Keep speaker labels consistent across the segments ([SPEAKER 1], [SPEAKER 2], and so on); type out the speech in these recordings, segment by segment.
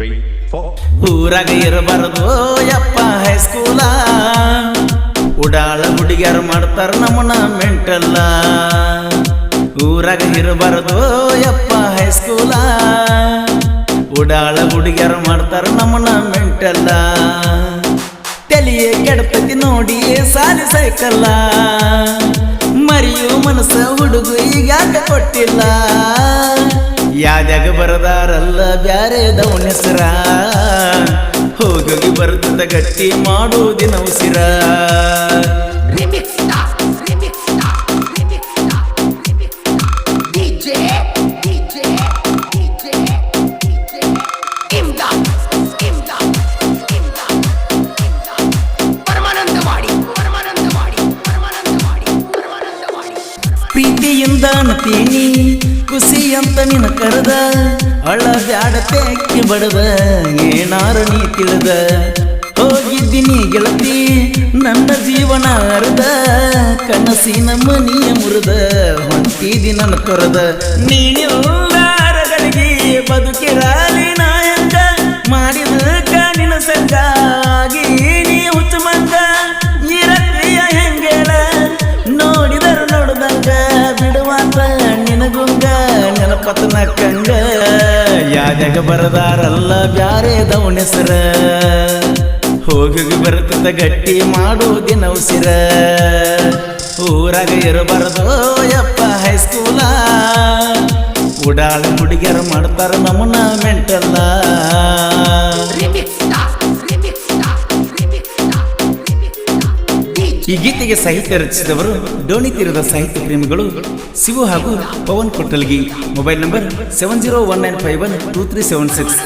[SPEAKER 1] ಊರಾಗ ಇರಬಾರದು ಯಪ್ಪ ಹೈಸ್ಕೂಲ. ಉಡಾಳ ಹುಡುಗಿಯರು ಮಾಡ್ತಾರ ನಮ್ಮನ ಮೆಂಟಲ್ಲ. ಊರಾಗ ಇರಬಾರದು ಯಪ್ಪ ಹೈಸ್ಕೂಲ. ಉಡಾಳ ಹುಡುಗಿಯರು ಮಾಡ್ತಾರ ನಮ್ಮನ ಮೆಂಟಲ್ಲ. ತಲೆಯೇ ಕೆಡ್ತತಿ ನೋಡಿ ಸಾಲಿ ಸೈಕಲ್ಲ. ಮರಿಯು ಮನಸ್ಸ ಹುಡುಗ ಈಗಾಗ ಕೊಟ್ಟಿಲ್ಲ. ಯಾದ್ಯಾಗ ಬರದಾರಲ್ಲ ಬ್ಯಾರೆ ದವನೆಸರ ಹೋಗಿ ಬರ್ತದ ಗಟ್ಟಿ ಮಾಡೋದಿನ ಉಸಿರ. ಪ್ರೀತಿಯಿಂದ ಅನ್ತೀನಿ ಖುಷಿ ಅಂತ ನಿನ್ನ ಕರೆದ ಅಳ ಬ್ಯಾಡ ಬಡದ, ಏನಾರ ನೀ ತಿಳಿದ. ಹೋಗಿದ್ದೀನಿ ಗೆಳತಿ, ನನ್ನ ಜೀವನ ಅರ್ಧ ಕನಸಿನ ಮನಿಯ ಮುರಿದ, ಹೊಂಟಿದಿ ನನ್ನ ತೊರೆದ. ನೀನಿಲ್ಲಾರಗಳಿಗೆ ಬದುಕಿರಾಲಿ ನಾಯಕ, ಮಾಡಿದ ಯಾಜಗ ಯಾದ್ಯಾಗ ಬರದಾರಲ್ಲ ಬ್ಯಾರೆ ದವನೆಸರ ಹೋಗಿ ಬರ್ತದ ಗಟ್ಟಿ ಮಾಡೋದಿನ ಉಸಿರ ಊರಾಗ ಇರಬಾರದು ಯಪ್ಪ ಹೈಸ್ಕೂಲ. ಉಡಾಳ ಹುಡುಗಿಯರು ಮಾಡ್ತಾರ ನಮ್ಮನ್ನ ಮೆಂಟಲ್ಲ. ಈ ಗೀತೆಗೆ ಸಾಹಿತ್ಯ ರಚಿಸಿದವರು ಡೋಣಿ ತೀರದ ಸಾಹಿತ್ಯ ಪ್ರೇಮಿಗಳು ಶಿವು ಹಾಗೂ Pavan Kottalgi. Mobile number seven zero one nine five one two three seven six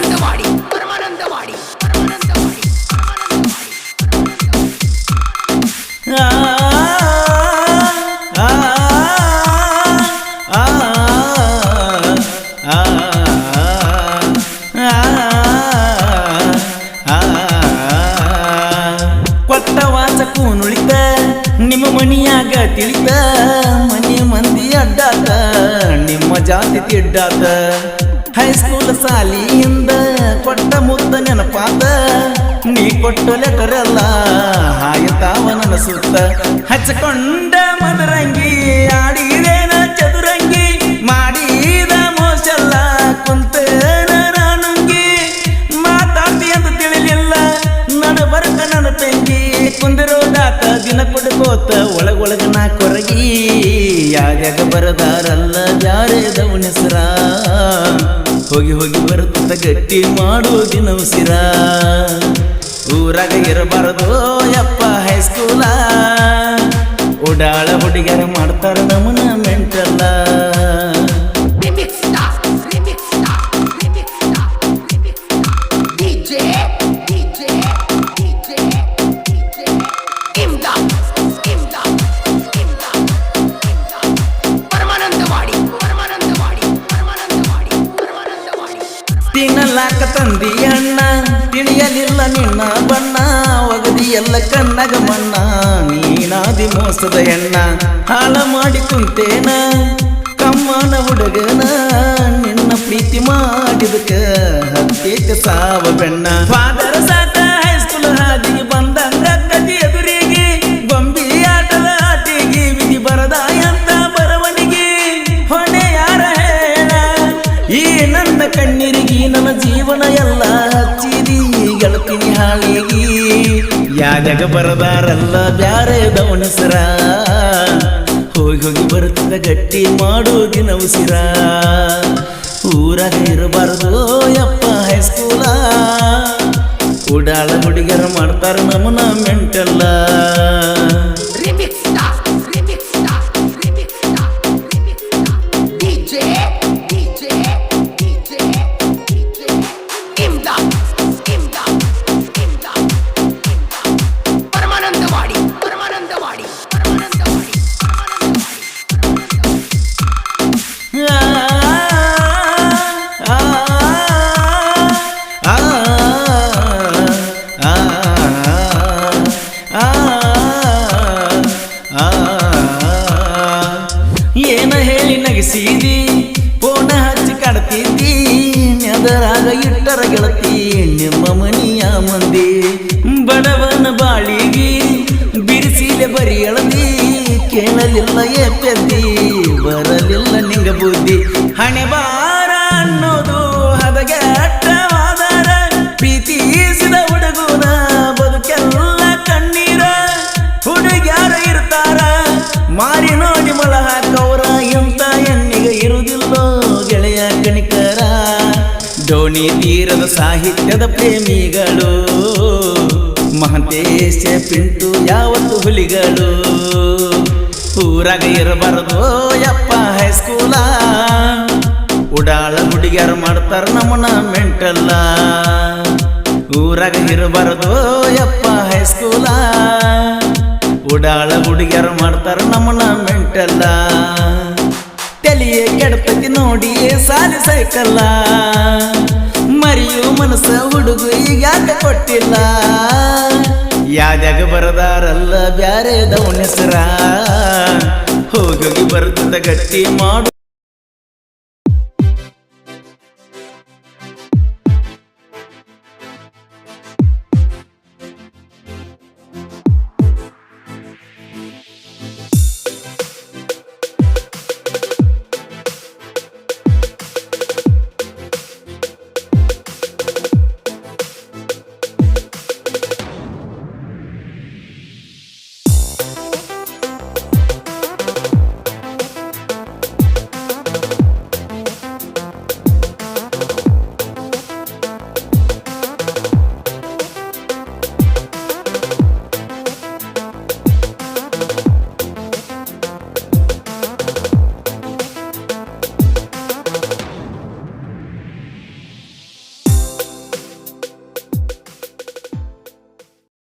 [SPEAKER 1] ನಿಮ್ಮ ಜಾತಿ ತಿಡ್ಡಾತ. ಹೈಸ್ಕೂಲ್ ಸಾಲಿಯಿಂದ ಕೊಟ್ಟ ಮುದ್ದ ನೆನಪಾತ ನೀ ಕೊಟ್ಟ ಲೆಟರ್ ಅಲ್ಲ ಹಾಯತಾವ ನನ್ನ ಸುತ್ತ ಹಚ್ಕೊಂಡ ಮದರಂಗಿ ಒಳಗೊಳಗ ನಾ ಕೊರಗಿ, ಯಾರ್ಯಾಗ ಬರದಾರಲ್ಲ ಬ್ಯಾರೆ ದವನೆಸರ ಹೋಗಿ ಹೋಗಿ ಬರುತ್ತ ಗಟ್ಟಿ ಮಾಡೋದಿನ ಉಸಿರ. ಊರಾಗ ಇರಬಾರದು ಯಪ್ಪ ಹೈಸ್ಕೂಲ. ಉಡಾಳ ಹುಡುಗಿಯರ ಮಾಡ್ತಾರ ನಮ್ಮನ ಮೆಂಟಲ್ಲ. ನಿನ್ನ ಬಣ್ಣ ಒಗದಿ ಎಲ್ಲ ಕಣ್ಣಗ ಮಣ್ಣ. ನೀನಾದಿ ಮೋಸದ ಹೆಣ್ಣ, ಹಾಳ ಮಾಡಿ ಕುಂತೇನ. ಕಮ್ಮನ ಹುಡುಗನ, ನಿನ್ನ ಪ್ರೀತಿ ಮಾಡಿದಕ ಹತ್ತೇಕ ಸಾವ ಬೆಣ್ಣ. ನನ್ನ ಕಣ್ಣೀರಿಗಿ ನನ್ನ ಜೀವನ ಎಲ್ಲ ಹಚ್ಚಿದಿ. ಗೆಳತಿನಿ ಹಾಳಿಗಿ ಯಾಜಗ ಬರದಾರಲ್ಲ, ಬ್ಯಾರೆ ದವಣಸರ ಹೋಗಿ ಹೋಗಿ ಬರುತ್ತಿದ್ದ ಗಟ್ಟಿ ಮಾಡೋದಿನ ಉಸಿರ ಊರಾಗ ಇರಬಾರದು ಯಪ್ಪ ಹೈಸ್ಕೂಲ ಉಡಾಳ ಹುಡುಗರ ಮಾಡ್ತಾರ ನಮ್ಮನ ಮೆಂಟಲ್ಲ ಮಂದಿ ಬಡವನ ಬಾಳಿಗೆ ಬಿಡಿಸಿಲೆ ಬರಿ ಎಳದಿ ಕೇಳಲಿಲ್ಲ ಏ ಪೆದ್ದಿ ಬರಲಿಲ್ಲ ನಿಂಗ ಬುದ್ಧಿ. ಹಣೆ ಬಾರ ತೀರದ ಸಾಹಿತ್ಯದ ಪ್ರೇಮಿಗಳು. ಮಹಂತೇಶ ಪಿಂಟು, ಯಾವತ್ತು ಹುಲಿಗಳು. ಊರಾಗ ಇರಬಾರದು ಯಪ್ಪ ಹೈಸ್ಕೂಲ. ಉಡಾಳ ಹುಡುಗಿಯರು ಮಾಡ್ತಾರ ನಮ್ಮನ ಮೆಂಟಲ್ಲ. ಊರಾಗ ಇರಬಾರದು ಯಪ್ಪ ಹೈಸ್ಕೂಲ. ಉಡಾಳ ಹುಡುಗಿಯರು ಮಾಡ್ತಾರ ನಮ್ಮನ ಮೆಂಟಲ್ಲ. ತಲೆಯೇ ಕೆಡ್ತತಿ ನೋಡಿ ಸಾಲಿ ಸೈಕಲ್ಲ. ಮರಿಯು ಮನಸ್ಸ ಹುಡುಗು ಈಗ ಕೊಟ್ಟಿಲ್ಲ? ಯಾದ್ಯಾಗ ಬರದಾರಲ್ಲ ಬ್ಯಾರೆ ದವನ ಹೋಗಿ ಬರ್ತದ ಗಟ್ಟಿ ಮಾಡು